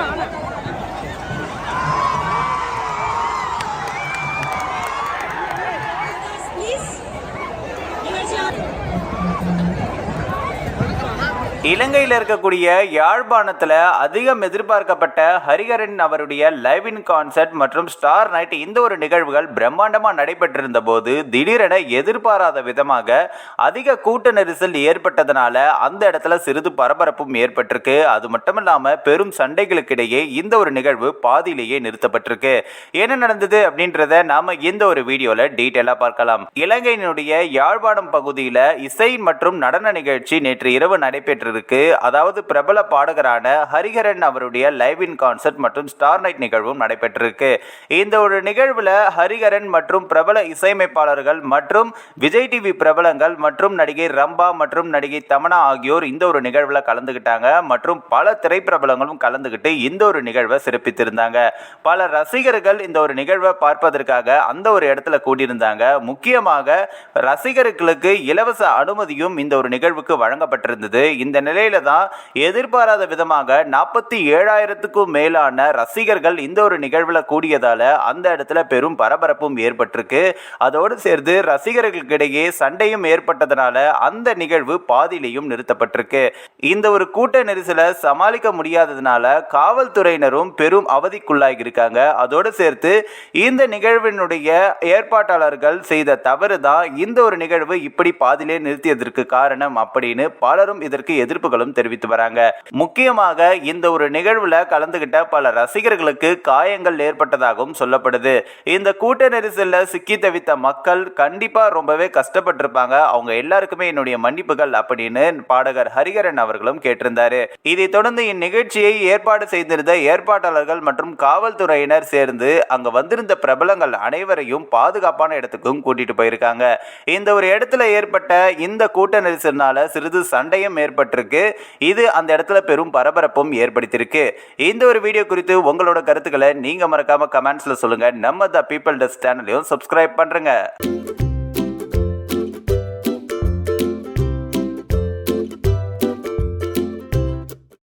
干嘛呢 இலங்கையில் இருக்கக்கூடிய யாழ்ப்பாணத்தில் அதிகம் எதிர்பார்க்கப்பட்ட ஹரிஹரன் அவருடைய லைவ் இன் கான்சர்ட் மற்றும் ஸ்டார் நைட் இந்த ஒரு நிகழ்வுகள் பிரம்மாண்டமாக நடைபெற்றிருந்த போது திடீரென எதிர்பாராத விதமாக அதிக கூட்ட நெரிசல் ஏற்பட்டதனால அந்த இடத்துல சிறிது பரபரப்பும் ஏற்பட்டிருக்கு. அது மட்டும் இல்லாமல் பெரும் சண்டைகளுக்கிடையே இந்த ஒரு நிகழ்வு பாதியிலேயே நிறுத்தப்பட்டிருக்கு. என்ன நடந்தது அப்படின்றத நாம இந்த ஒரு வீடியோல டீட்டெயிலாக பார்க்கலாம். இலங்கையினுடைய யாழ்ப்பாணம் பகுதியில் இசை மற்றும் நடன நிகழ்ச்சி நேற்று இரவு நடைபெற்றிருக்கு அதாவது பிரபல பாடகரான ஹரிஹரன் அவருடைய லைவ் இன் கான்சர்ட் மற்றும் ஸ்டார் நைட் நிகழ்வும் நடைபெற்றிருக்கு. இந்த ஒரு நிகழ்வுல ஹரிஹரன் மற்றும் பிரபல இசையமைப்பாளர்கள் மற்றும் விஜய் டிவி பிரபலங்கள் மற்றும் நடிகை ரம்பா மற்றும் நடிகை தமனா ஆகியோர் இந்த ஒரு நிகழ்வுல கலந்துக்கிட்டாங்க மற்றும் பல திரைப்பிரபலங்களும் கலந்துக்கிட்டு இந்த ஒரு நிகழ்வை சிறப்பித்திருந்தாங்க. பல ரசிகர்கள் இந்த ஒரு நிகழ்வை பார்ப்பதற்காக அந்த ஒரு இடத்துல கூட்டியிருந்தாங்க முக்கியமாக ரசிகர்களுக்கு இலவச அனுமதியும் இந்த ஒரு நிகழ்வுக்கு வழங்கப்பட்டிருந்தது. இந்த நிலையில தான் எதிர்பாராத விதமாக நாற்பத்தி ஏழாயிரத்துக்கும் மேலான ரசிகர்கள் இந்த ஒரு நிகழ்வில் கூடியதால அந்த இடத்துல பெரும் பரபரப்பும் ஏற்பட்டிருக்கு. அதோடு சேர்த்து ரசிகர்களுக்கிடையே சண்டையும் ஏற்பட்டதனால அந்த நிகழ்வு பாதியிலையும் நிறுத்தப்பட்டிருக்கு. இந்த ஒரு கூட்ட நெரிசலை சமாளிக்க முடியாததுனால காவல்துறையினரும் பெரும் அவதிக்குள்ளாகி இருக்காங்க அதோடு சேர்த்து இந்த நிகழ்வினுடைய ஏற்பாட்டாளர்கள் செய்த தவறு தான் இந்த ஒரு நிகழ்வு இப்படி பாதியிலே நிறுத்தியதற்கு காரணம் அப்படின்னு பலரும் இதற்கு எதிர் எதிர்ப்புகளும் தெரிவித்து வராங்க. முக்கியமாக இந்த ஒரு நிகழ்வுல கலந்துகிட்ட பல ரசிகர்களுக்கு காயங்கள் ஏற்பட்டதாகவும் சொல்லப்படுது. இந்த கூட்ட நெரிசல்ல சிக்கி தவித்த மக்கள் கண்டிப்பா ரொம்பவே கஷ்டப்பட்டிருப்பாங்க. அவங்க எல்லாருக்குமே என்னுடைய மன்னிப்புகள் அப்படின்னு பாடகர் ஹரிகரன் அவர்களும் கேட்டிருந்தாரு. இதை தொடர்ந்து இந்நிகழ்ச்சியை ஏற்பாடு செய்திருந்த ஏற்பாட்டாளர்கள் மற்றும் காவல்துறையினர் சேர்ந்து அங்க வந்திருந்த பிரபலங்கள் அனைவரையும் பாதுகாப்பான இடத்துக்கும் கூட்டிட்டு போயிருக்காங்க. இந்த ஒரு இடத்துல ஏற்பட்ட இந்த கூட்ட நெரிசல்னால சிறிது சண்டையும் ஏற்பட்டிருக்கு இது அந்த இடத்துல பெரும் பரபரப்பும் ஏற்படுத்தியிருக்கு. இந்த ஒரு வீடியோ குறித்து உங்களோட கருத்துக்களை நீங்க மறக்காம கமெண்ட்ஸ்ல சொல்லுங்க. நம்ம த பீப்பிள் டஸ் சேனலையும் சப்ஸ்கிரைப் பண்றேங்க.